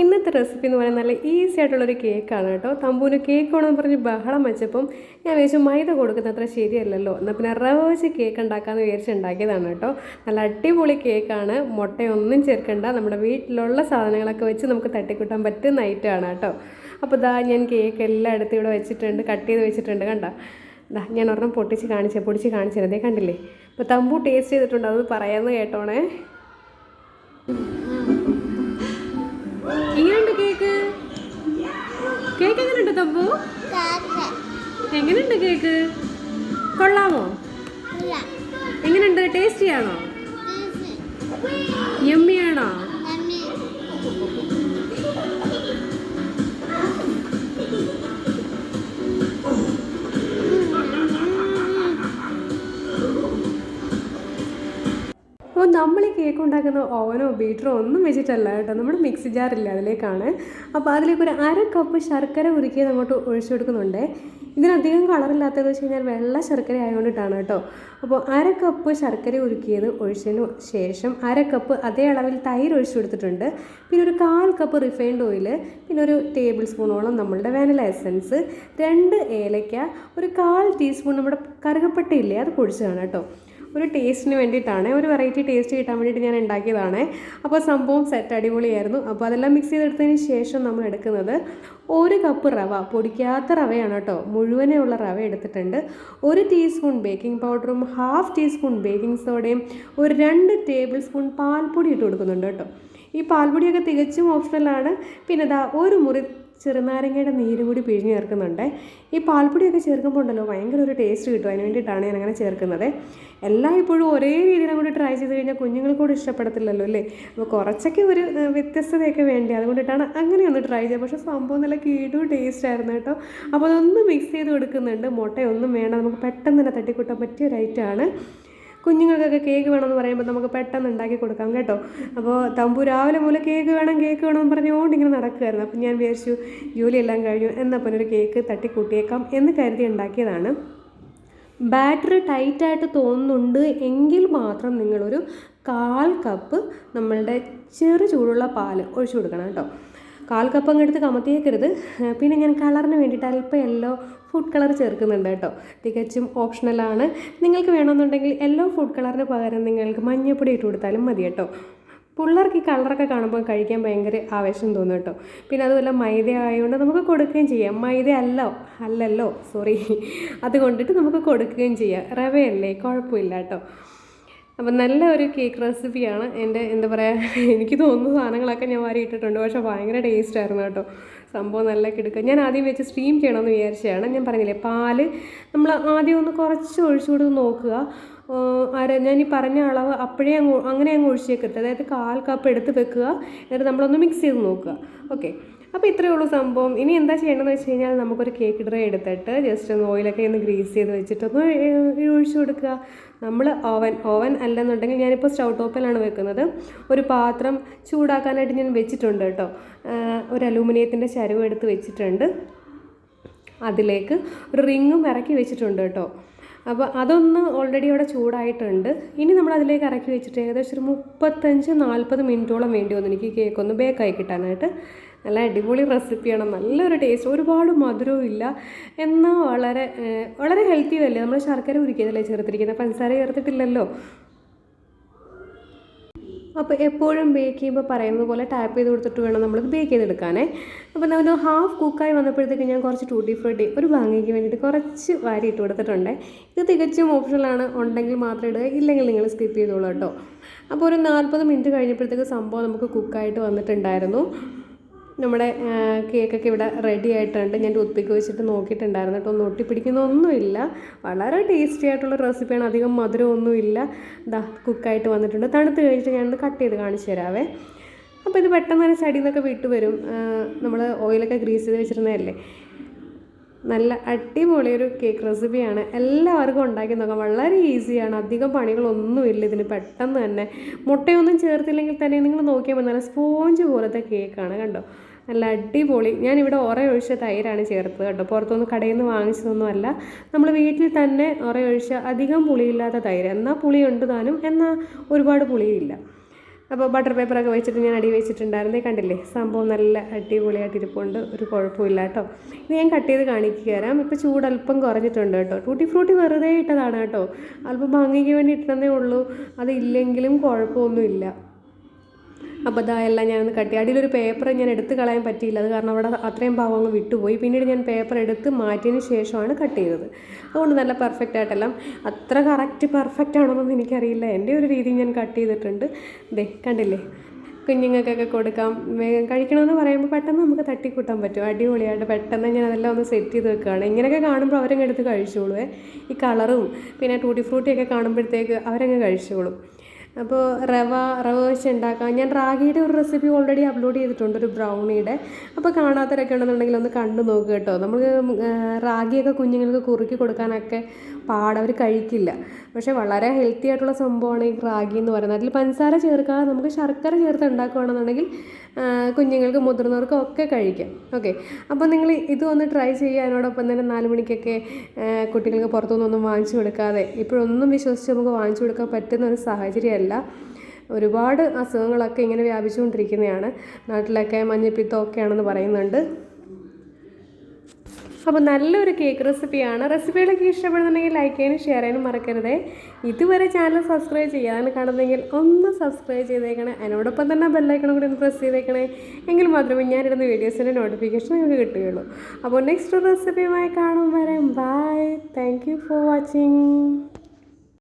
ഇന്നത്തെ റെസിപ്പി എന്ന് പറയുന്നത് നല്ല ഈസി ആയിട്ടുള്ളൊരു കേക്കാണ് കേട്ടോ. തമ്പൂന് കേക്ക് വേണമെന്ന് പറഞ്ഞ് ബഹളം വെച്ചപ്പം ഞാൻ വിചാരിച്ചു മൈദ കൊടുക്കുന്നത് അത്ര ശരിയല്ലല്ലോ. എന്നാൽ പിന്നെ റവ വെച്ച് കേക്ക് ഉണ്ടാക്കാമെന്ന് വിചാരിച്ച് ഉണ്ടാക്കിയതാണ് കേട്ടോ. നല്ല അടിപൊളി കേക്കാണ് മുട്ടയൊന്നും ചേർക്കേണ്ട. നമ്മുടെ വീട്ടിലുള്ള സാധനങ്ങളൊക്കെ വെച്ച് നമുക്ക് തട്ടിക്കൂട്ടാൻ പറ്റുന്ന ഐറ്റമാണ് കേട്ടോ. അപ്പോൾ ദാ ഞാൻ കേക്ക് എല്ലാം എടുത്ത് ഇവിടെ വെച്ചിട്ടുണ്ട്. കട്ട് ചെയ്ത് വെച്ചിട്ടുണ്ട്. കണ്ട? ദാ ഞാൻ ഒരെണ്ണം പൊട്ടിച്ച് കാണിച്ചേ പൊടിച്ച് കാണിച്ചിരുന്നേ കണ്ടില്ലേ? അപ്പോൾ തമ്പു ടേസ്റ്റ് ചെയ്തിട്ടുണ്ട്. അത് പറയാമെന്ന് കേട്ടോണേ? എങ്ങനെയുണ്ട് കേക്ക്? കേക്ക് എങ്ങനെയുണ്ട് തമ്പു? എങ്ങനെയുണ്ട് കേക്ക്? കൊള്ളാമോ? എങ്ങനെയുണ്ട്? ടേസ്റ്റി ആണോ യമ്മിയാണോ? അപ്പോൾ നമ്മൾ കേക്ക് ഉണ്ടാക്കുന്ന ഓവനോ ബീറ്ററോ ഒന്നും വെച്ചിട്ടല്ല കേട്ടോ. നമ്മുടെ മിക്സി ജാറില്ല അതിലേക്കാണ്. അപ്പോൾ അതിലേക്ക് ഒരു അര കപ്പ് ശർക്കര ഉരുക്കിയത് അങ്ങോട്ട് ഒഴിച്ചു കൊടുക്കുന്നുണ്ട്. ഇതിനധികം കളറില്ലാത്തതെന്ന് വെച്ച് കഴിഞ്ഞാൽ വെള്ള ശർക്കര ആയതുകൊണ്ടിട്ടാണ് കേട്ടോ. അപ്പോൾ അര കപ്പ് ശർക്കര ഉരുക്കിയത് ഒഴിച്ചതിന് ശേഷം അര കപ്പ് അതേ അളവിൽ തൈര് ഒഴിച്ചു കൊടുത്തിട്ടുണ്ട്. പിന്നെ ഒരു കാൽ കപ്പ് റിഫൈൻഡ് ഓയിൽ പിന്നെ ഒരു ടേബിൾ സ്പൂണോളം നമ്മളുടെ വാനില എസൻസ് രണ്ട് ഏലയ്ക്ക ഒരു കാൽ ടീസ്പൂൺ നമ്മുടെ കറുകപ്പട്ടയില്ലേ അത് പൊടിച്ചതാണ് കേട്ടോ. ഒരു ടേസ്റ്റിന് വേണ്ടിയിട്ടാണ് ഒരു വെറൈറ്റി ടേസ്റ്റ് കിട്ടാൻ വേണ്ടിയിട്ട് ഞാൻ ഉണ്ടാക്കിയതാണ്. അപ്പോൾ സംഭവം സെറ്റ് അടിപൊളിയായിരുന്നു. അപ്പോൾ അതെല്ലാം മിക്സ് ചെയ്തെടുത്തതിന് ശേഷം നമ്മൾ എടുക്കുന്നത് ഒരു കപ്പ് റവ പൊടിക്കാത്ത റവയാണ് കേട്ടോ. മുഴുവനേ ഉള്ള റവ എടുത്തിട്ടുണ്ട്. ഒരു ടീസ്പൂൺ ബേക്കിംഗ് പൗഡറും ഹാഫ് ടീസ്പൂൺ ബേക്കിംഗ് സോഡയും ഒരു രണ്ട് ടേബിൾ സ്പൂൺ പാൽപ്പൊടി ഇട്ട് കൊടുക്കുന്നുണ്ട് കേട്ടോ. ഈ പാൽപ്പൊടിയൊക്കെ തികച്ചും ഓപ്ഷണലാണ് പിന്നെ ഇതാ ഒരു മുറി ചെറുനാരങ്ങയുടെ നീര് കൂടി പിഴിഞ്ഞ് ചേർക്കുന്നുണ്ട്. ഈ പാൽപ്പൊടിയൊക്കെ ചേർക്കുമ്പോൾ ഉണ്ടല്ലോ ഭയങ്കര ഒരു ടേസ്റ്റ് കിട്ടും. അതിന് വേണ്ടിയിട്ടാണ് ഞാൻ അങ്ങനെ ചേർക്കുന്നത്. എല്ലാം ഇപ്പോഴും ഒരേ രീതിയിൽ കൂടി ട്രൈ ചെയ്ത് കഴിഞ്ഞാൽ കുഞ്ഞുങ്ങൾ കൂടെ ഇഷ്ടപ്പെടത്തില്ലല്ലോ അല്ലേ? അപ്പോൾ കുറച്ചൊക്കെ ഒരു വ്യത്യസ്തതയൊക്കെ വേണ്ടി അതുകൊണ്ടിട്ടാണ് അങ്ങനെ ഒന്ന് ട്രൈ ചെയ്തത്. പക്ഷേ സംഭവം നല്ല കീടും ടേസ്റ്റ് ആയിരുന്നു കേട്ടോ. അപ്പോൾ അതൊന്ന് മിക്സ് ചെയ്ത് കൊടുക്കുന്നുണ്ട്. മുട്ടയൊന്നും വേണം നമുക്ക് പെട്ടെന്ന് തന്നെ തട്ടിക്കൂട്ടാൻ പറ്റിയ ഒരു ഐറ്റമാണ് കുഞ്ഞുങ്ങൾക്കൊക്കെ കേക്ക് വേണമെന്ന് പറയുമ്പോൾ നമുക്ക് പെട്ടെന്ന് ഉണ്ടാക്കി കൊടുക്കാം കേട്ടോ. അപ്പോൾ തമ്പു രാവിലെ മുതൽ കേക്ക് വേണം കേക്ക് വേണമെന്ന് പറഞ്ഞുകൊണ്ട് ഇങ്ങനെ നടക്കുമായിരുന്നു അപ്പം ഞാൻ വിചാരിച്ചു ജോലിയെല്ലാം കഴിഞ്ഞു എന്നപ്പം ഒരു കേക്ക് തട്ടിക്കൂട്ടിയേക്കാം എന്ന് കരുതി ഉണ്ടാക്കിയതാണ്. ബാറ്ററി ടൈറ്റായിട്ട് തോന്നുന്നുണ്ട് എങ്കിൽ മാത്രം നിങ്ങളൊരു കാൽ കപ്പ് നമ്മളുടെ ചെറു ചൂടുള്ള പാൽ ഒഴിച്ചു കൊടുക്കണം കേട്ടോ. കാൽ കപ്പ് അങ്ങ് എടുത്ത് കമത്തിയേക്കരുത് പിന്നെ ഞാൻ കളറിന് വേണ്ടിയിട്ട് അല്പം യെല്ലോ ഫുഡ് കളർ ചേർക്കുന്നുണ്ട് കേട്ടോ. തികച്ചും ഓപ്ഷണലാണ് നിങ്ങൾക്ക് വേണമെന്നുണ്ടെങ്കിൽ യെല്ലോ ഫുഡ് കളറിന് പകരം നിങ്ങൾക്ക് മഞ്ഞപ്പൊടി ഇട്ട് കൊടുത്താലും മതി കേട്ടോ. പിള്ളേർക്ക് ഈ കളറൊക്കെ കാണുമ്പോൾ കഴിക്കാൻ ഭയങ്കര ആവേശം തോന്നും കേട്ടോ. പിന്നെ അതുപോലെ മൈദ ആയതുകൊണ്ട് നമുക്ക് കൊടുക്കുകയും ചെയ്യാം. മൈദ അല്ലോ അല്ലല്ലോ സോറി അത് കൊണ്ടിട്ട് നമുക്ക് കൊടുക്കുകയും ചെയ്യാം. റവയല്ലേ? കുഴപ്പമില്ല കേട്ടോ. അപ്പം നല്ല ഒരു കേക്ക് റെസിപ്പിയാണ് എന്റെ എന്താ പറയുക എനിക്ക് തോന്നുന്ന സാധനങ്ങളൊക്കെ ഞാൻ വാരി ഇട്ടിട്ടുണ്ട് പക്ഷേ ഭയങ്കര ടേസ്റ്റ് ആയിരുന്നു കേട്ടോ. സംഭവം നല്ല കിടക്കുക ഞാൻ ആദ്യം വെച്ച് സ്റ്റീം ചെയ്യണമെന്ന് വിചാരിച്ചതാണ്. ഞാൻ പറഞ്ഞില്ലേ പാൽ നമ്മൾ ആദ്യം ഒന്ന് കുറച്ച് ഒഴിച്ചു കൊടുത്ത് നോക്കുക. അര ഞാൻ ഈ പറഞ്ഞ അളവ് അപ്പോഴേ അങ്ങ് അങ്ങനെ അങ്ങ് ഒഴിച്ചേക്കരുത്. അതായത് കാൽ കപ്പ് എടുത്ത് വെക്കുക. എന്നിട്ട് നമ്മളൊന്ന് മിക്സ് ചെയ്ത് നോക്കുക. ഓക്കെ. അപ്പോൾ ഇത്രയേ ഉള്ളൂ സംഭവം. ഇനി എന്താ ചെയ്യേണ്ടതെന്ന് വെച്ച് കഴിഞ്ഞാൽ നമുക്കൊരു കേക്ക് ഡ്രൈ എടുത്തിട്ട് ജസ്റ്റ് ഒന്ന് ഓയിലൊക്കെ ഒന്ന് ഗ്രീസ് ചെയ്ത് വെച്ചിട്ടൊന്ന് ഒന്ന് ഒഴിച്ചു കൊടുക്കുക. നമ്മൾ ഓവൻ ഓവൻ അല്ലെന്നുണ്ടെങ്കിൽ ഞാനിപ്പോൾ സ്റ്റൗ ടോപ്പിലാണ് വെക്കുന്നത്. ഒരു പാത്രം ചൂടാക്കാനായിട്ട് ഞാൻ വെച്ചിട്ടുണ്ട് കേട്ടോ. ഒരു അലൂമിനിയത്തിന്റെ ചരുവ് എടുത്ത് വെച്ചിട്ടുണ്ട്. അതിലേക്ക് ഒരു റിങ്ങും ഇറക്കി വെച്ചിട്ടുണ്ട് കേട്ടോ. അപ്പോൾ അതൊന്ന് ഓൾറെഡി അവിടെ ചൂടായിട്ടുണ്ട്. ഇനി നമ്മൾ അതിലേക്ക് ഇറക്കി വെച്ചിട്ട് ഏകദേശം ഒരു മുപ്പത്തഞ്ച് നാൽപ്പത് മിനിറ്റോളം വേണ്ടി വന്നു. എനിക്ക് കേക്ക് ഒന്ന് ബേക്കായി കിട്ടാനായിട്ട്. നല്ല അടിപൊളി റെസിപ്പിയാണ് നല്ലൊരു ടേസ്റ്റ് ഒരുപാട് മധുരവും ഇല്ല. എന്നാൽ വളരെ വളരെ ഹെൽത്തി അല്ലേ നമ്മൾ ശർക്കര ഉരുക്കിയതല്ലേ ചേർത്തിരിക്കുന്നത്? പഞ്ചസാര ചേർത്തിട്ടില്ലല്ലോ? അപ്പോൾ എപ്പോഴും ബേക്ക് ചെയ്യുമ്പോൾ പറയുന്നത് പോലെ ടാപ്പ് ചെയ്ത് കൊടുത്തിട്ട് വേണം നമ്മൾ ബേക്ക് ചെയ്തെടുക്കാനേ. അപ്പോൾ നമ്മൾ ഹാഫ് കുക്കായി വന്നപ്പോഴത്തേക്ക് ഞാൻ കുറച്ച് ടൂട്ടി ഫ്രൂട്ടി ഒരു ഭംഗിക്ക് വേണ്ടിയിട്ട് കുറച്ച് വാരി ഇട്ട് കൊടുത്തിട്ടുണ്ട്. ഇത് തികച്ചും ഓപ്ഷണലാണ് ഉണ്ടെങ്കിൽ മാത്രം ഇടുക ഇല്ലെങ്കിൽ നിങ്ങൾ സ്കിപ്പ് ചെയ്തോളൂ കേട്ടോ. അപ്പോൾ ഒരു നാൽപ്പത് മിനിറ്റ് കഴിഞ്ഞപ്പോഴത്തേക്ക് സംഭവം നമുക്ക് കുക്കായിട്ട് വന്നിട്ടുണ്ടായിരുന്നു. നമ്മുടെ കേക്കൊക്കെ ഇവിടെ റെഡി ആയിട്ടുണ്ട്. ഞാൻ ടൂത്ത് വെച്ചിട്ട് നോക്കിയിട്ടുണ്ടായിരുന്നു കേട്ടോ. ഒന്നും ഒട്ടിപ്പിടിക്കുന്നൊന്നുമില്ല. വളരെ ടേസ്റ്റി ആയിട്ടുള്ള റെസിപ്പിയാണ് അധികം മധുരമൊന്നുമില്ല. ഇതാ കുക്കായിട്ട് വന്നിട്ടുണ്ട്. തണുത്ത് കഴിഞ്ഞിട്ട് ഞാനൊന്ന് കട്ട് ചെയ്ത് കാണിച്ചു തരാവേ. അപ്പോൾ ഇത് പെട്ടെന്ന് തന്നെ സൈഡിൽ നിന്നൊക്കെ വിട്ടു വരും നമ്മൾ ഓയിലൊക്കെ ഗ്രീസ് ചെയ്ത് വെച്ചിരുന്നതല്ലേ? നല്ല അടിപൊളി ഒരു കേക്ക് റെസിപ്പിയാണ് എല്ലാവർക്കും ഉണ്ടാക്കി നോക്കാം. വളരെ ഈസിയാണ് അധികം പണികളൊന്നുമില്ല ഇതിന് പെട്ടെന്ന് തന്നെ. മുട്ടയൊന്നും ചേർത്തില്ലെങ്കിൽ തന്നെ നിങ്ങൾ നോക്കിയാൽ നല്ല സ്പോഞ്ച് പോലത്തെ കേക്കാണ് കണ്ടോ? നല്ല അടിപൊളി. ഞാനിവിടെ ഒറ ഒഴിച്ച തൈരാണ് ചേർത്തത് കേട്ടോ പുറത്തുനിന്ന് കടയിൽ നിന്ന് വാങ്ങിച്ചതൊന്നുമല്ല നമ്മൾ വീട്ടിൽ തന്നെ ഒറ ഒഴിച്ച അധികം പുളിയില്ലാത്ത തൈര്. എന്നാൽ പുളിയുണ്ട് താനും? എന്നാൽ ഒരുപാട് പുളിയില്ല. അപ്പോൾ ബട്ടർ പേപ്പറൊക്കെ വെച്ചിട്ട് ഞാൻ അടി വെച്ചിട്ടുണ്ടായിരുന്നേ കണ്ടില്ലേ? സംഭവം നല്ല അടിപൊളിയായിട്ട് ഇരിപ്പുണ്ട് ഒരു കുഴപ്പമില്ല കേട്ടോ. ഇത് ഞാൻ കട്ട് ചെയ്ത് കാണിക്കുക തരാം. ഇപ്പോൾ ചൂട് അല്പം കുറഞ്ഞിട്ടുണ്ട് കേട്ടോ. ടൂട്ടി ഫ്രൂട്ടി വെറുതെ ഇട്ടതാണ് കേട്ടോ. അല്പം ഭംഗിക്ക് വേണ്ടി ഇട്ടതേ ഉള്ളൂ അതില്ലെങ്കിലും കുഴപ്പമൊന്നുമില്ല. അപ്പോൾ അതാ ഞാനൊന്ന് കട്ടി. അടിയിലൊരു പേപ്പർ ഞാൻ എടുത്ത് കളയാൻ പറ്റിയില്ല. അത് കാരണം അവിടെ അത്രയും ഭാവം അങ്ങ് വിട്ടുപോയി. പിന്നീട് ഞാൻ പേപ്പർ എടുത്ത് മാറ്റിയതിന് ശേഷമാണ് കട്ട് ചെയ്തത്. അതുകൊണ്ട് നല്ല പെർഫെക്റ്റ് ആയിട്ടെല്ലാം അത്ര കറക്റ്റ് പെർഫെക്റ്റ് ആണോന്നൊന്നും എനിക്കറിയില്ല. എന്റെ ഒരു രീതി ഞാൻ കട്ട് ചെയ്തിട്ടുണ്ട്. ദേ കണ്ടില്ലേ? കുഞ്ഞുങ്ങൾക്കൊക്കെ കൊടുക്കാം. വേഗം കഴിക്കണമെന്ന് പറയുമ്പോൾ പെട്ടെന്ന് നമുക്ക് തട്ടിക്കൂട്ടാൻ പറ്റും. അടിപൊളിയായിട്ട് പെട്ടെന്ന് ഞാൻ അതെല്ലാം ഒന്ന് സെറ്റ് ചെയ്ത് വെക്കുകയാണ്. ഇങ്ങനെയൊക്കെ കാണുമ്പോൾ അവരങ്ങ് എടുത്ത് കഴിച്ചോളൂ ഈ കളറും പിന്നെ ടൂട്ടി ഫ്രൂട്ടിയൊക്കെ കാണുമ്പോഴത്തേക്ക് അവരങ്ങ് കഴിച്ചോളും. അപ്പോൾ റവ റവ വെച്ച് ഉണ്ടാക്കാം ഞാൻ റാഗിയുടെ ഒരു റെസിപ്പി ഓൾറെഡി അപ്ലോഡ് ചെയ്തിട്ടുണ്ട് ഒരു ബ്രൗണിയുടെ അപ്പോൾ കാണാത്തവരൊക്കെ ഉണ്ടെന്നുണ്ടെങ്കിൽ ഒന്ന് കണ്ടു നോക്കുക കേട്ടോ. നമ്മൾ റാഗിയൊക്കെ കുഞ്ഞുങ്ങൾക്ക് കുറുക്കി കൊടുക്കാനൊക്കെ പാട് അവർ കഴിക്കില്ല. പക്ഷേ വളരെ ഹെൽത്തി ആയിട്ടുള്ള സംഭവമാണ് ഈ റാഗി എന്ന് പറയുന്നത്. അതിൽ പഞ്ചസാര ചേർക്കാതെ നമുക്ക് ശർക്കര ചേർത്ത് ഉണ്ടാക്കുകയാണെന്നുണ്ടെങ്കിൽ കുഞ്ഞുങ്ങൾക്ക് മുതിർന്നവർക്കും ഒക്കെ കഴിക്കാം. ഓക്കെ അപ്പോൾ നിങ്ങൾ ഇത് ഒന്ന് ട്രൈ ചെയ്യുക. അതിനോടൊപ്പം തന്നെ നാല് മണിക്കൊക്കെ കുട്ടികൾക്ക് പുറത്തുനിന്നൊന്നും വാങ്ങിച്ചു കൊടുക്കാതെ ഇപ്പോഴൊന്നും വിശ്വസിച്ച് നമുക്ക് വാങ്ങിച്ചു കൊടുക്കാൻ പറ്റുന്ന ഒരു സാഹചര്യമല്ല. ഒരുപാട് അസുഖങ്ങളൊക്കെ ഇങ്ങനെ വ്യാപിച്ചുകൊണ്ടിരിക്കുന്നതാണ്. നാട്ടിലൊക്കെ മഞ്ഞപ്പിത്തം ഒക്കെയാണെന്ന് പറയുന്നുണ്ട്. അപ്പോൾ നല്ലൊരു കേക്ക് റെസിപ്പിയാണ്. റെസിപ്പികളൊക്കെ ഇഷ്ടപ്പെടുന്നുണ്ടെങ്കിൽ ലൈക്ക് ചെയ്യാനും ഷെയർ ചെയ്യാനും മറക്കരുതേ. ഇതുവരെ ചാനൽ സബ്സ്ക്രൈബ് ചെയ്യാതെ കാണുന്നതെങ്കിൽ ഒന്ന് സബ്സ്ക്രൈബ് ചെയ്തേക്കണേ. അതിനോടൊപ്പം തന്നെ ബെല്ലൈക്കണം കൂടി ഒന്ന് പ്രസ് ചെയ്തേക്കണേ. എങ്കിൽ മാത്രമേ ഞാനിടുന്ന വീഡിയോസിന്റെ നോട്ടിഫിക്കേഷൻ നിങ്ങൾക്ക് കിട്ടുകയുള്ളൂ. അപ്പോൾ നെക്സ്റ്റ് റെസിപ്പിയുമായി കാണും വരെ. Bye thank for watching